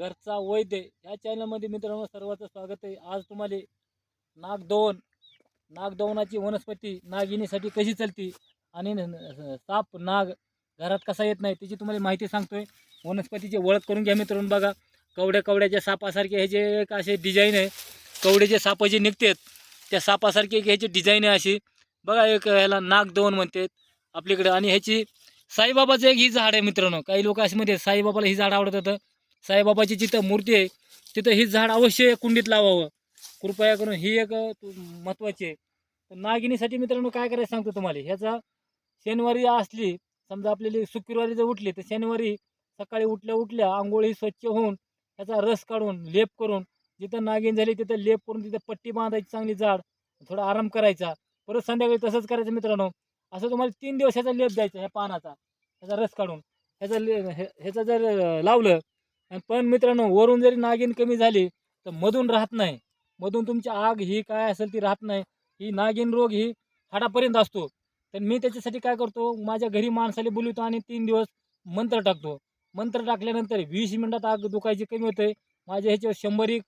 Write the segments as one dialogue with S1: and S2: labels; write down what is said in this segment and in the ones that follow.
S1: घरचा वैद्य. या चॅनलमध्ये मित्रांनो सर्वांचं स्वागत आहे. आज तुम्हाला नागदोन नागदोनाची वनस्पती नागिनीसाठी कशी चालती आणि न- साप नाग घरात कसा येत नाही त्याची तुम्हाला माहिती सांगतोय. वनस्पतीची ओळख करून घ्या मित्रांनो बघा. कवड्या कवड्याच्या सापासारखे हे जे एक असे डिझाईन आहे कवड्याचे साप जे निघतात त्या सापासारखे एक ह्याची डिझाईन आहे अशी. बघा एक ह्याला नागदोन म्हणतात आपल्याकडे. आणि ह्याची साईबाबाचं एक ही झाड आहे मित्रांनो. काही लोक असे म्हणतात साईबाबाला ही झाड आवडत होतं. साईबाबाची जिथं मूर्ती आहे तिथं ही झाड अवश्य कुंडीत लावावं. कृपया करून ही एक महत्त्वाची आहे. तर नागिनीसाठी मित्रांनो काय करायचं सांगतो तुम्हाला? ह्याचा शनिवारी असली समजा आपल्याला शुक्रवारी जर उठली तर शनिवारी सकाळी उठल्या उठल्या आंघोळी स्वच्छ होऊन ह्याचा रस काढून लेप करून जिथं नागिन झाली तिथं लेप करून तिथं पट्टी बांधायची चांगली जाड थोडा आराम करायचा. परत संध्याकाळी तसंच करायचं मित्रांनो. असं तुम्हाला तीन दिवस ह्याचा लेप द्यायचा ह्या पानाचा ह्याचा रस काढून. ह्याचा ले हे- ह्याचं जर लावलं पण मित्रांनो वरून जरी नागिन कमी झाली तर मधून राहत नाही. मधून तुमची आग ही काय असेल ती राहत नाही. ही नागिन रोग ही हाडापर्यंत असतो. तर मी त्याच्यासाठी काय करतो माझ्या घरी माणसाला बोलवतो आणि तीन दिवस मंत्र टाकतो. मंत्र टाकल्यानंतर वीस मिनटात आग दुखायची कमी होते. माझ्या ह्याच्यावर शंभर एक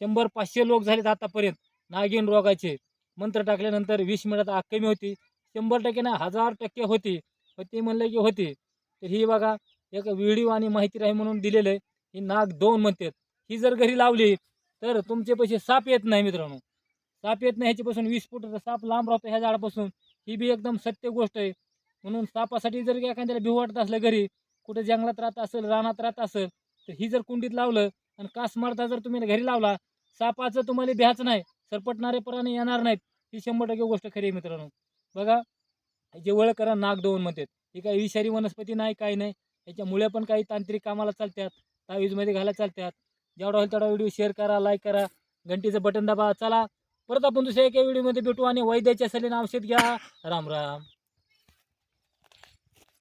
S1: शंभर पाचशे लोक झालेत आतापर्यंत नागिन रोगाचे. मंत्र टाकल्यानंतर वीस मिनिटात आग कमी होती. शंभर टक्के ना हजार टक्के होती. ते म्हणलं की होती. तर ही बघा एक व्हिडिओ आणि माहिती राही म्हणून दिलेलं आहे. ही नाग दोन म्हणतात. ही जर घरी लावली तर तुमचे पैसे साप येत नाही मित्रांनो. साप येत नाही ह्याच्यापासून वीस फुटाचा साप लांब राहतो ह्या झाडापासून. ही बी एकदम सत्य गोष्ट आहे. म्हणून सापासाठी जर एखाद्याला भिव वाटत असलं घरी कुठे जंगलात राहत असेल रानात राहत असेल तर ही जर कुंडीत लावलं आणि कास मारता जर तुम्ही घरी लावला सापाचं तुम्हाला भ्याच नाही. सरपटणारे प्राणी येणार नाहीत. ही शंभर टक्के गोष्ट खरी आहे मित्रांनो. बघा जे वळकर करा नागदोन म्हणतात. ही काही विषारी वनस्पती नाही काही नाही. याच्या मुळे पण काही तांत्रिक कामाला चालतात तावीजमध्ये घालायला चालतात. जेवढा होईल तेवढा व्हिडिओ शेअर करा लाईक करा. घंटीचं बटन दाबा. चला परत आपण दुसऱ्या एका व्हिडिओमध्ये भेटू आणि वैद्याच्या सलीन औषध घ्या. राम राम.